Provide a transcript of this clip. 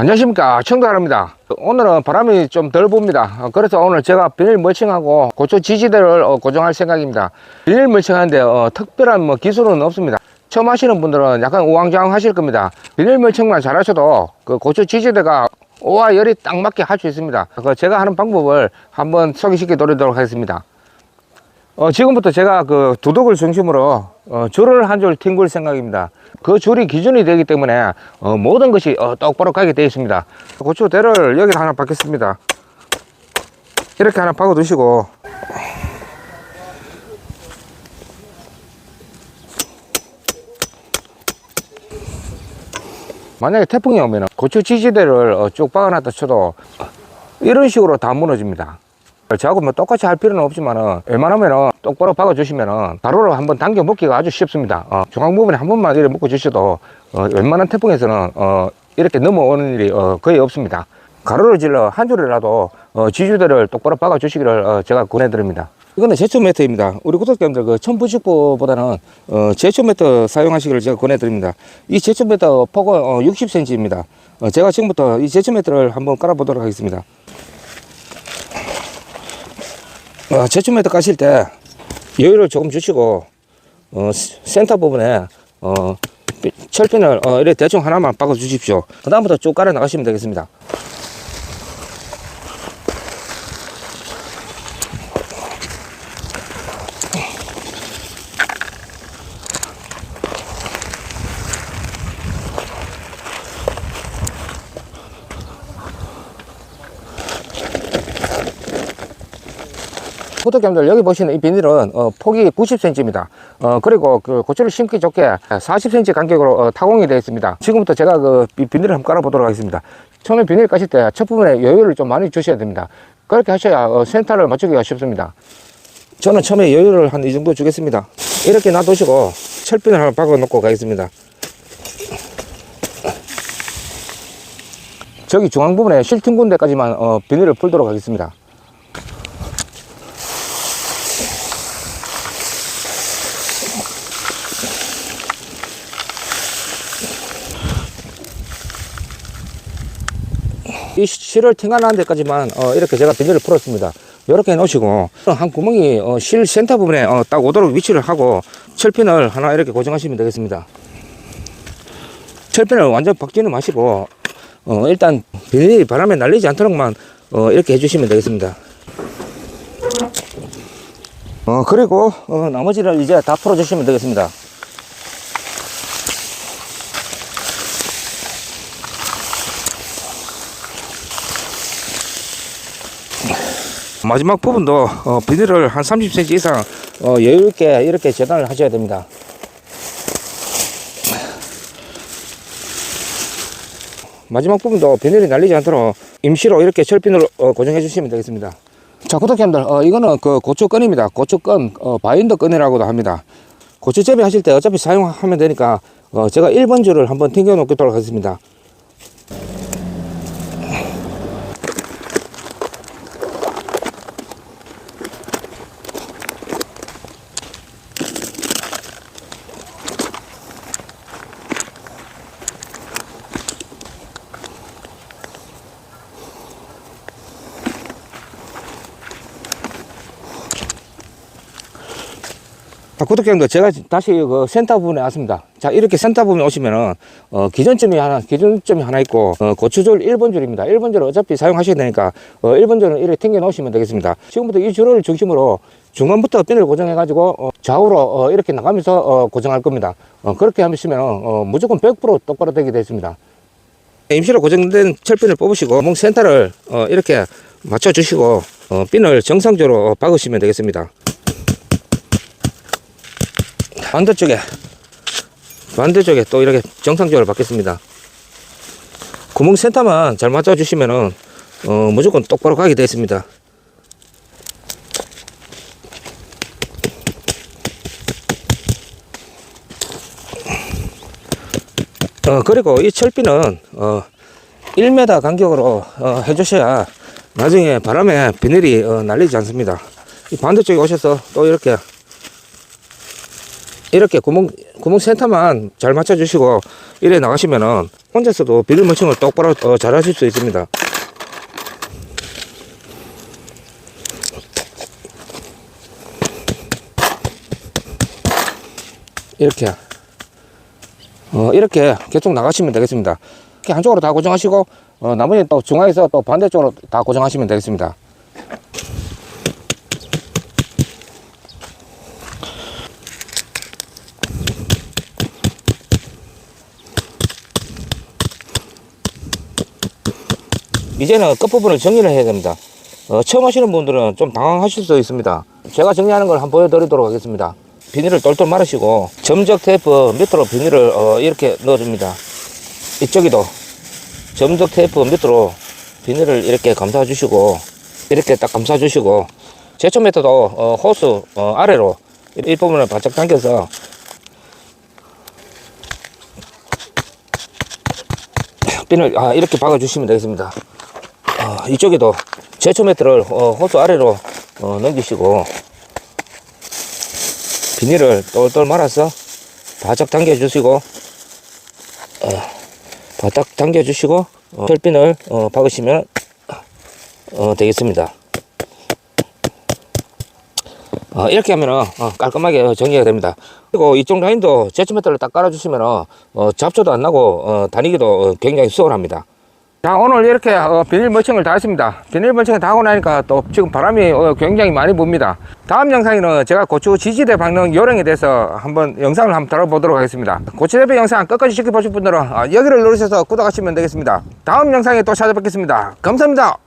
안녕하십니까. 청도하랍니다. 오늘은 바람이 좀 덜 붑니다. 어, 그래서 오늘 제가 비닐 멀칭하고 고추 지지대를 어, 고정할 생각입니다. 비닐 멀칭하는데 어, 특별한 뭐 기술은 없습니다. 처음 하시는 분들은 약간 우왕좌왕 하실 겁니다. 비닐 멀칭만 잘 하셔도 그 고추 지지대가 오와 열이 딱 맞게 할 수 있습니다. 그 제가 하는 방법을 한번 소개시켜 드리도록 하겠습니다 어, 지금부터 제가 그 두둑을 중심으로 어, 줄을 한 줄 튕길 생각입니다. 그 줄이 기준이 되기 때문에 어, 모든 것이 어, 똑바로 가게 되어 있습니다. 고추대를 여기 하나 박겠습니다. 이렇게 하나 박아 두시고 만약에 태풍이 오면 고추 지지대를 어, 쭉 박아놨다 쳐도 이런 식으로 다 무너집니다. 저하고 뭐 똑같이 할 필요는 없지만은 웬만하면은 똑바로 박아주시면은 가로로 한번 당겨 먹기가 아주 쉽습니다. 어, 중앙 부분에 한 번만 이렇게 묶어 주셔도 어, 웬만한 태풍에서는 어, 이렇게 넘어오는 일이 어, 거의 없습니다. 가로를 질러 한 줄이라도 어, 지주대를 똑바로 박아 주시기를 어, 제가 권해드립니다. 이거는 제초 매트입니다. 우리 구독자님들 그 천부직보보다는 어, 제초 매트 사용하시기를 제가 권해드립니다. 이 제초 매트 폭은 어, 60cm입니다. 어, 제가 지금부터 이 제초 매트를 한번 깔아보도록 하겠습니다. 어, 제초매트 까실 때 여유를 조금 주시고 어, 스- 센터 부분에 어, 삐- 철핀을 어, 이렇게 대충 하나만 박아 주십시오. 그 다음부터 쭉 깔아 나가시면 되겠습니다. 구독자님들 여기 보시는 이 비닐은 어, 폭이 90cm입니다. 어, 그리고 그 고추를 심기 좋게 40cm 간격으로 어, 타공이 되어 있습니다. 지금부터 제가 그 비- 비닐을 한번 깔아보도록 하겠습니다. 처음에 비닐 까실 때 첫 부분에 여유를 좀 많이 주셔야 됩니다. 그렇게 하셔야 어, 센터를 맞추기가 쉽습니다. 저는 처음에 여유를 한 이 정도 주겠습니다. 이렇게 놔두시고 철핀을 하나 박아 놓고 가겠습니다. 저기 중앙 부분에 실튼 군데까지만 어, 비닐을 풀도록 하겠습니다. 실을 튕겨나는 데까지만 어, 이렇게 제가 비닐을 풀었습니다. 이렇게 놓으시고 한 구멍이 어, 실 센터 부분에 어, 딱 오도록 위치를 하고 철핀을 하나 이렇게 고정하시면 되겠습니다. 철핀을 완전 박지는 마시고 어, 일단 비닐이 바람에 날리지 않도록만 어, 이렇게 해주시면 되겠습니다. 어, 그리고 어, 나머지를 이제 다 풀어주시면 되겠습니다. 마지막 부분도 어, 비닐을 한 30cm 이상 어, 여유 있게 이렇게 재단을 하셔야 됩니다. 마지막 부분도 비닐이 날리지 않도록 임시로 이렇게 철핀으로 어, 고정해 주시면 되겠습니다. 자, 구독자님들, 어, 이거는 그 고추끈입니다. 고추끈, 어, 바인더 끈이라고도 합니다. 고추재배 하실 때 어차피 사용하면 되니까 어, 제가 1번 줄을 한번 튕겨 놓도록 하겠습니다. 구독자님들, 제가 다시 그 센터 부분에 왔습니다. 자, 이렇게 센터 부분에 오시면은, 어, 기존점이 하나, 기존점이 하나 있고, 어, 고추줄 1번 줄입니다. 1번 줄을 어차피 사용하셔야 되니까, 어, 1번 줄은 이렇게 튕겨 놓으시면 되겠습니다. 지금부터 이 줄을 중심으로 중간부터 핀을 고정해가지고, 어, 좌우로, 어, 이렇게 나가면서, 어, 고정할 겁니다. 어, 그렇게 하시면, 어, 무조건 100% 똑바로 되게 되어 있습니다. 임시로 고정된 철핀을 뽑으시고, 목 센터를, 어, 이렇게 맞춰주시고, 어, 핀을 정상적으로 박으시면 되겠습니다. 반대쪽에 반대쪽에 또 이렇게 정상적으로 받겠습니다. 구멍 센터만 잘 맞춰 주시면은 어, 무조건 똑바로 가게 되어 있습니다. 어, 그리고 이 철비는 어, 1m 간격으로 어, 해주셔야 나중에 바람에 비닐이 어, 날리지 않습니다. 이 반대쪽에 오셔서 또 이렇게 이렇게 구멍, 구멍 센터만 잘 맞춰주시고, 이래 나가시면은 혼자서도 비닐 멀칭을 똑바로 어, 잘 하실 수 있습니다. 이렇게 어, 이렇게 계속 나가시면 되겠습니다. 이렇게 한쪽으로 다 고정하시고 어, 나머지 또 중앙에서 또 반대쪽으로 다 고정하시면 되겠습니다. 이제는 끝부분을 정리를 해야 됩니다. 어, 처음 하시는 분들은 좀 당황하실 수 있습니다. 제가 정리하는 걸 한번 보여드리도록 하겠습니다. 비닐을 똘똘 말으시고 점적 테이프 밑으로 비닐을 어, 이렇게 넣어줍니다. 이쪽에도 점적 테이프 밑으로 비닐을 이렇게 감싸 주시고 이렇게 딱 감싸 주시고 제초 메터도 어, 호스 어, 아래로 이 부분을 바짝 당겨서 핀을 아, 이렇게 박아 주시면 되겠습니다. 어, 이쪽에도 제초 매트를 어, 호수 아래로 어, 넘기시고 비닐을 똘똘 말아서 바짝 당겨 주시고 어, 바짝 당겨 주시고 어, 철핀을 어, 박으시면 어, 되겠습니다. 어, 이렇게 하면은 어, 깔끔하게 정리가 됩니다. 그리고 이쪽 라인도 제초 매트를 딱 깔아주시면 어, 잡초도 안 나고 어, 다니기도 어, 굉장히 수월합니다. 자 오늘 이렇게 어, 비닐 멀칭을 다 했습니다. 비닐 멀칭을 다 하고 나니까 또 지금 바람이 어, 굉장히 많이 붑니다. 다음 영상에는 제가 고추 지지대 박는 요령에 대해서 한번 영상을 한번 다뤄보도록 하겠습니다. 고추대비 영상 끝까지 지켜보실 분들은 어, 여기를 누르셔서 구독하시면 되겠습니다. 다음 영상에 또 찾아뵙겠습니다. 감사합니다